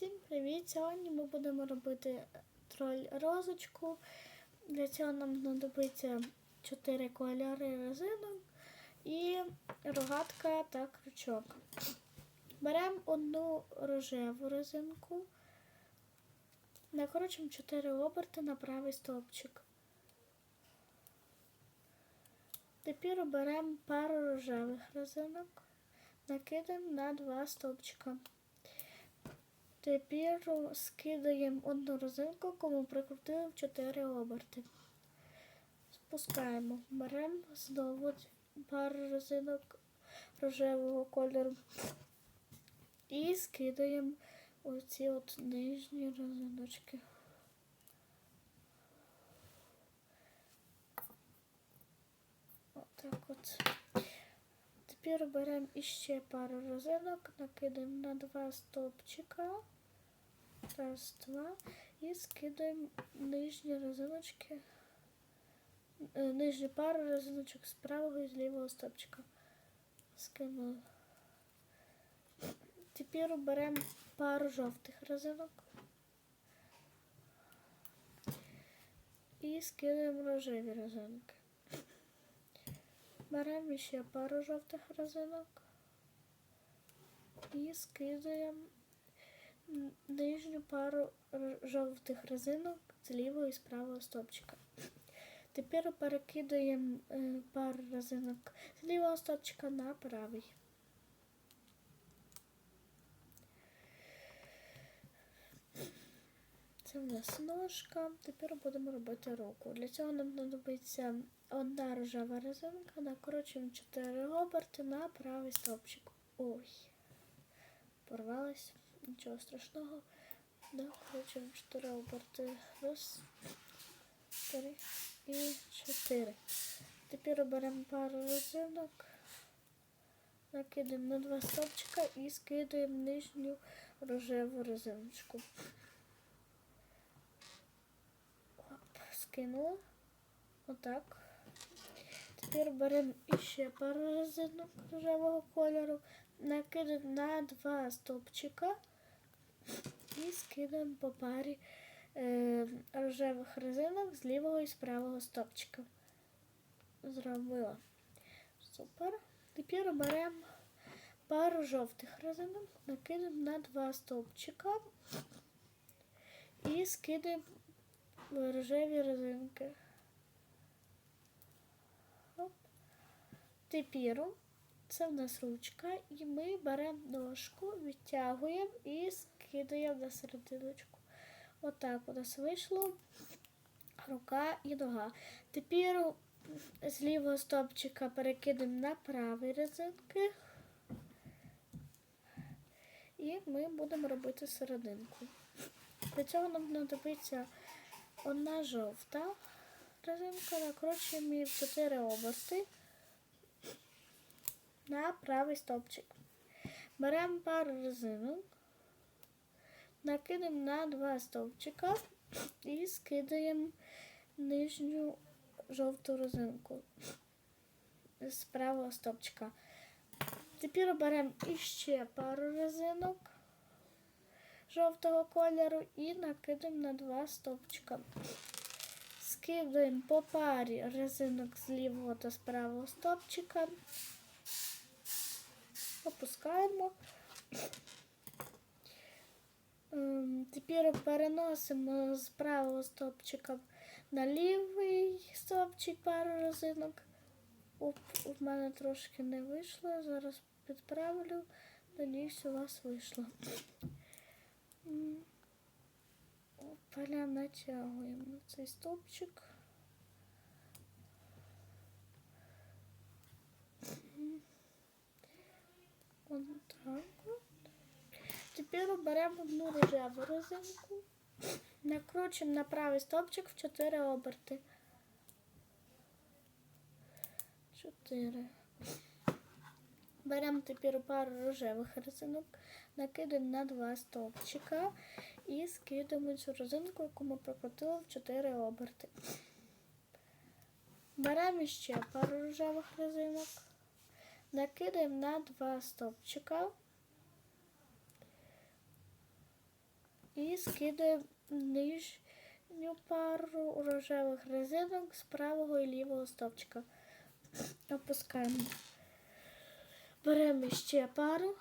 Всім привіт! Сьогодні ми будемо робити троль розочку. Для цього нам знадобиться 4 кольори резинок і рогатка та крючок. Беремо одну рожеву резинку, накручуємо 4 оберти на правий стовпчик. Тепер беремо пару рожевих резинок, накидаємо на два стовпчика. Тепер скидаємо одну резинку, кому прикрутили в 4 оберти. Спускаємо. Беремо знову пару резинок рожевого кольору і скидаємо оці от нижні резиночки. Отак от. Тепер беремо іще пару резинок, накидаємо на два стовпчика. Раз, два. І скидаємо нижні резиночки. е, Нижню пару резиночок з правого і з лівого стовпчика. Скинули. Тепер беремо пару жовтих резинок. І скидаємо рожеві резинки. Беремо ще пару жовтих резинок і скидаємо нижню пару жовтих резинок з лівого і з правого стопчика. Тепер перекидаємо е, пару резинок з лівого стопчика на правий. Це в нас ножка. Тепер будемо робити руку. Для цього нам знадобиться одна рожева резинка, накручуємо 4 оберти на правий стовпчик. Ой, порвалась, нічого страшного. Накручуємо 4 оберти. Раз, три і чотири. Тепер беремо пару резинок, накидаємо на два стовпчика і скидаємо нижню рожеву резиночку. Оп, скинула. Отак. Тепер беремо іще пару резинок рожевого кольору, накидаємо на два стовпчика і скидаємо по парі е, рожевих резинок з лівого і з правого стовпчика. Зробила. Супер. Тепер беремо пару жовтих резинок, накидаємо на два стовпчика і скидаємо рожеві резинки. Тепер це в нас ручка, і ми беремо ножку, відтягуємо і скидаємо на серединочку. Отак у нас вийшло рука і нога. Тепер з лівого стопчика перекидаємо на правий резинки. І ми будемо робити серединку. Для цього нам знадобиться одна жовта резинка, накручуємо її в 4 оберти на правий стовпчик. Беремо пару резинок, накидаємо на два стовпчика і скидаємо нижню жовту резинку з правого стовпчика. Тепер беремо іще пару резинок жовтого кольору і накидаємо на два стовпчика. Скидаємо по парі резинок з лівого та з правого стовпчика. Опускаємо. Ем, Тепер переносимо з правого стовпчика на лівий стовпчик пару резинок. Оп, у мене трошки не вийшло. Зараз підправлю. Надіюсь, у вас вийшло. Опаля натягуємо на цей стовпчик. М. От так. Тепер беремо одну рожеву резинку, накручуємо на правий стовпчик в 4 оберти. 4. Беремо тепер пару рожевих резинок, накидаємо на два стовпчика і скидаємо цю резинку, яку ми прокрутили в 4 оберти. Беремо ще пару рожевих резинок, накидаємо на два стовпчика і скидаємо нижню пару рожевих резинок з правого і лівого стовпчика. Опускаємо. Беремо ще пару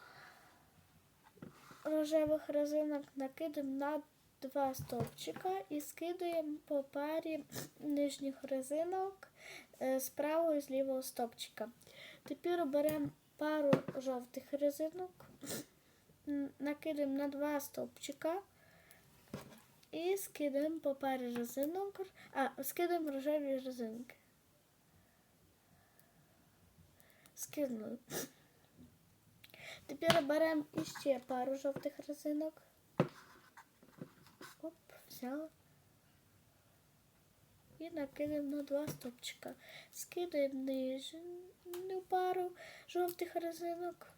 рожевих резинок, накидаємо на два стовпчика і скидаємо по парі нижніх резинок е, з правого і з лівого стовпчика. Тепер беремо пару жовтих резинок, накидаємо на два стовпчика і скидаємо по парі резинок, а скидаємо рожеві резинки. Скинули. Тепер беремо іще пару жовтих резинок. Оп, взяла. І накидаємо на два стопчика. Скидаємо нижню пару жовтих резинок.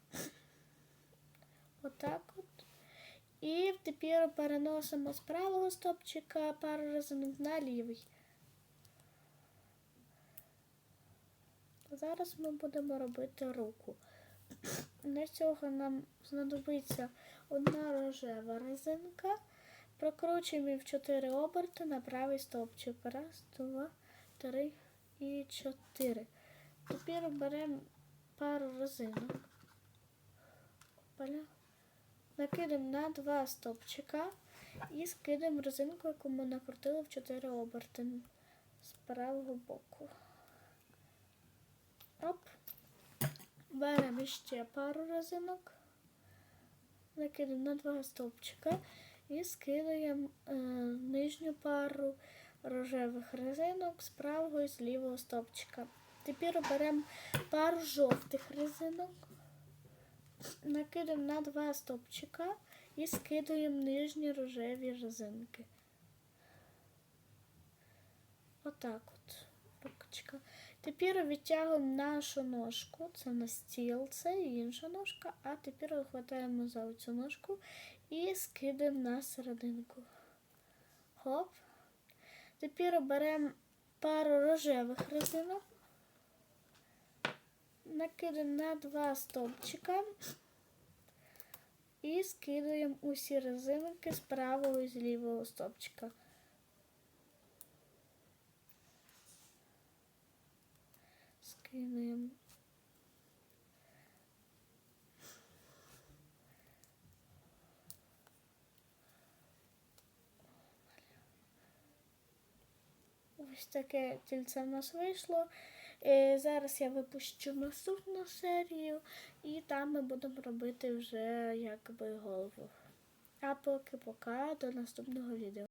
Отак от. І тепер переносимо з правого стопчика пару резинок на лівий. Зараз ми будемо робити руку. Для цього нам знадобиться одна рожева резинка. Прокручуємо її в 4 оберти на правий стовпчик. Раз, два, три і чотири. Тепер беремо пару резинок. Накидаємо на два стовпчика і скидаємо резинку, яку ми накрутили в 4 оберти з правого боку. Оп. Беремо ще пару резинок, накидаємо на два стовпчика і скидаємо е, нижню пару рожевих резинок з правого і з лівого стовпчика. Тепер беремо пару жовтих резинок, накидаємо на два стовпчика і скидаємо нижні рожеві резинки. Отак от. Рукочка. Тепер відтягуємо нашу ножку, це на стіл, це інша ножка, а тепер хватаємо за цю ножку і скидаємо на серединку. Хоп. Тепер беремо пару рожевих резинок, накидаємо на два стовпчика і скидаємо усі резинки з правого і з лівого стовпчика. Скидаємо. Ось таке тільце в нас вийшло. Е, Зараз я випущу наступну серію, і там ми будемо робити вже якби голову. А поки пока до наступного відео.